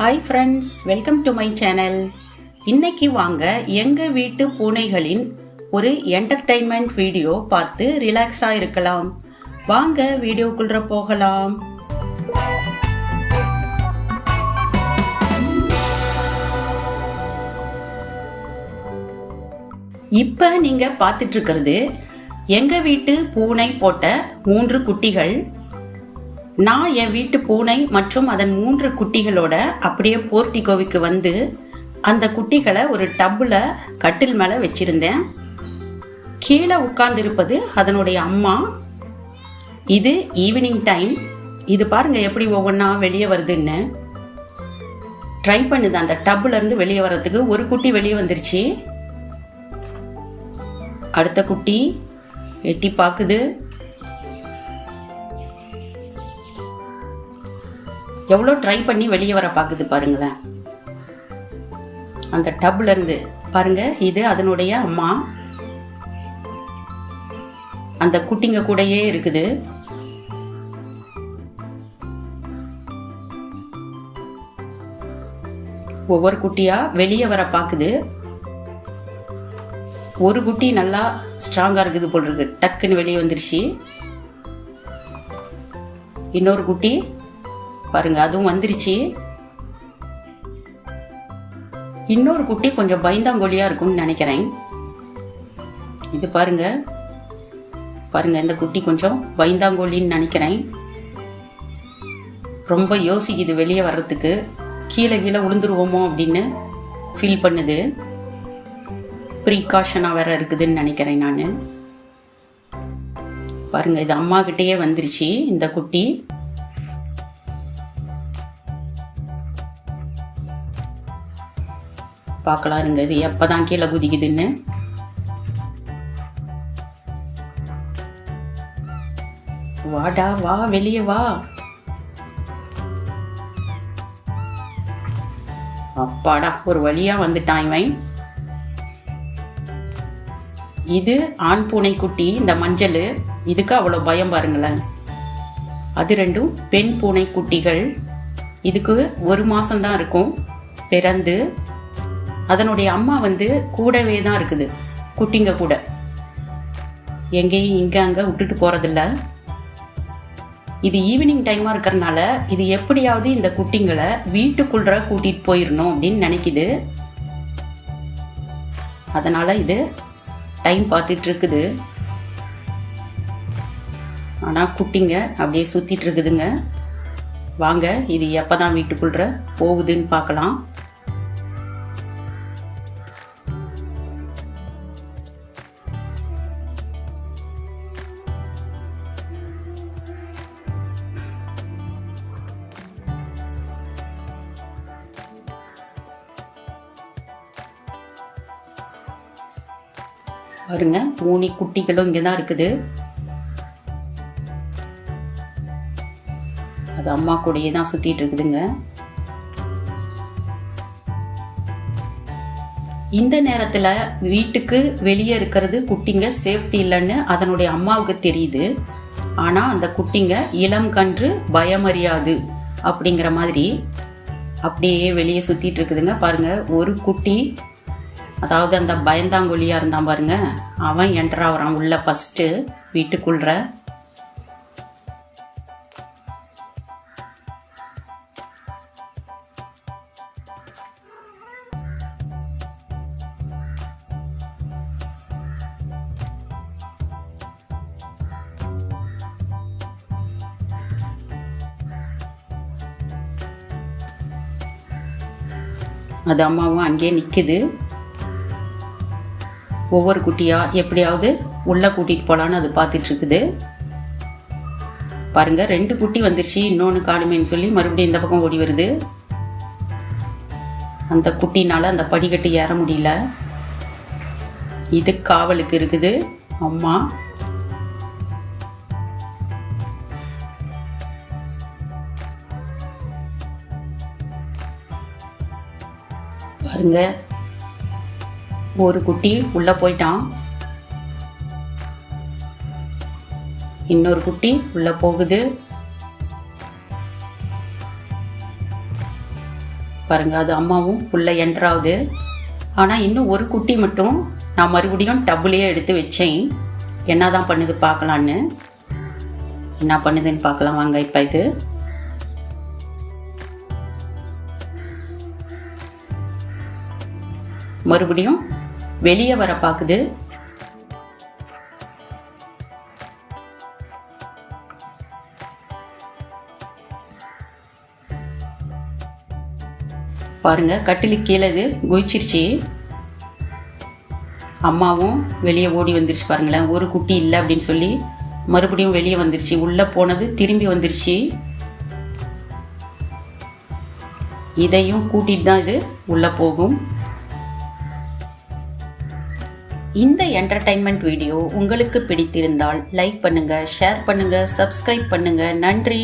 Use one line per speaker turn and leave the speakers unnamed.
Hi friends welcome to my channel இன்னைக்கு வாங்க எங்கள் வீட்டு பூனைகளின் ஒரு என்டர்டைன்மெண்ட் வீடியோ பார்த்து ரிலாக்ஸாக இருக்கலாம். வாங்க வீடியோக்குள்ள போகலாம். இப்போ நீங்கள் பார்த்துட்ருக்கிறது எங்கள் வீட்டு பூனை போட்ட மூன்று குட்டிகள். நான் என் வீட்டு பூனை மற்றும் அதன் மூன்று குட்டிகளோட அப்படியே போர்ட்டிகோவுக்கு வந்து அந்த குட்டிகளை ஒரு டப்பில் கட்டில் மேலே வச்சிருந்தேன். கீழே உட்கார்ந்துருப்பது அதனுடைய அம்மா. இது ஈவினிங் டைம் இது பாருங்கள் எப்படி ஒவ்வொன்றா வெளியே வருதுன்னு. ட்ரை பண்ணுது அந்த டப்புலேருந்து வெளியே வர்றதுக்கு ஒரு குட்டி வெளியே வந்துருச்சு. அடுத்த குட்டி எட்டி பார்க்குது. எவ்வளோ ட்ரை பண்ணி வெளியே வர பார்க்குது பாருங்களேன். அந்த டப்லேருந்து பாருங்கள் பாருங்க இது அதனுடைய அம்மா. அந்த குட்டிங்க கூடயே இருக்குது. ஒவ்வொரு குட்டியாக வெளியே வர பார்க்குது. ஒரு குட்டி நல்லா ஸ்ட்ராங்காக இருக்குது போல் இருக்கு. டக்குன்னு வெளியே வந்துருச்சு. இன்னொரு குட்டி பாருங்கள் அதுவும் வந்துருச்சு. இன்னொரு குட்டி கொஞ்சம் பயந்தாங்கொழியா இருக்கும்னு நினைக்கிறேன். இது பாருங்கள் பாருங்கள் இந்த குட்டி கொஞ்சம் பயந்தாங்கோழின்னு நினைக்கிறேன். ரொம்ப யோசிக்குது வெளியே வர்றதுக்கு. கீழே கீழே விழுந்துருவோமோ அப்படின்னு ஃபீல் பண்ணுது. ப்ரீகாஷனாக வேற இருக்குதுன்னு நினைக்கிறேன் நான். பாருங்கள் இது அம்மாக்கிட்டேயே வந்துருச்சு இந்த குட்டி. பார்க்கலாம் இருங்க இது எப்பதான் கீழே குதிக்குதுன்னு. வாடா வா வெளியே வா. அப்பாடா ஒரு வழியா வந்துட்டான் இவன். இது ஆண் பூனை குட்டி இந்த மஞ்சள். இதுக்கு அவ்வளோ பயம் பாருங்களேன். அது ரெண்டும் பெண் பூனை குட்டிகள். இதுக்கு ஒரு மாசம்தான் இருக்கும். பிறந்து அதனுடைய அம்மா வந்து கூடவே தான் இருக்குது. குட்டிங்க கூட. எங்கேயும் இங்கே அங்கே விட்டுட்டு போகிறதில்ல இது ஈவினிங் டைமாக இருக்கிறனால இது எப்படியாவது இந்த குட்டிங்களை வீட்டுக்குள்ள கூட்டிகிட்டு போயிடணும் அப்படின்னு நினைக்குது. அதனால் இது டைம் பார்த்துட்டு இருக்குது ஆனால் குட்டிங்க அப்படியே சுற்றிட்டு இருக்குதுங்க. வாங்க இது எப்போ தான் வீட்டுக்குள்ள போகுதுன்னு பார்க்கலாம். பாருங்க மூணு குட்டிகளும் இங்கே தான் இருக்குது. அது அம்மா கூடயே தான் சுற்றிட்டு இருக்குதுங்க. இந்த நேரத்தில் வீட்டுக்கு வெளியே இருக்கிறது குட்டிங்க சேஃப்டி இல்லைன்னு அதனுடைய அம்மாவுக்கு தெரியுது. ஆனால் அந்த குட்டிங்க இளம் கன்று பயமறியாது அப்படிங்கிற மாதிரி அப்படியே வெளியே சுற்றிட்டு இருக்குதுங்க. பாருங்கள் ஒரு குட்டி அதாவது அந்த பயந்தாங்குழியாக இருந்தான் பாருங்க. அவன் என்ட்ராகிறான் உள்ளே ஃபஸ்ட்டு வீட்டுக்குள்ள அது அம்மாவும் அங்கேயே நிற்குது ஒவ்வொரு குட்டியாக எப்படியாவது உள்ளே கூட்டிகிட்டு போகலான்னு அது பார்த்துட்ருக்குது. பாருங்கள் ரெண்டு குட்டி வந்துருச்சு. இன்னொன்று காணுமேன்னு சொல்லி மறுபடியும் இந்த பக்கம் ஓடி வருது. அந்த குட்டினால் அந்த படிக்கட்டு ஏற முடியல. இது காவலுக்கு இருக்குது. அம்மா. பாருங்க ஒரு குட்டி உள்ள போயிட்டான். இன்னொரு குட்டி உள்ள போகுது. பாருங்க அது அம்மாவும் உள்ள என்ட்ராகுது ஆனால் இன்னும் ஒரு குட்டி மட்டும் நான் மறுபடியும் டபுளையே எடுத்து வச்சேன். என்ன தான் பண்ணுது பார்க்கலான்னு. என்ன பண்ணுதுன்னு பார்க்கலாம் வாங்க இப்போ இது. மறுபடியும் வெளியே வர பார்க்குது பாருங்க கட்டிலுக்கு கீழே இது குதிச்சிருச்சு அம்மாவும் வெளியே ஓடி வந்துருச்சு பாருங்களேன். ஒரு குட்டி இல்லை அப்படின்னு சொல்லி மறுபடியும் வெளியே வந்துருச்சு. உள்ளே போனது திரும்பி வந்துருச்சு. இதையும் கூட்டிகிட்டு தான் இது உள்ளே போகும். இந்த என்டர்டைன்மெண்ட் வீடியோ உங்களுக்கு பிடித்திருந்தால் லைக் பண்ணுங்க ஷேர் பண்ணுங்க சப்ஸ்கிரைப் பண்ணுங்க. நன்றி.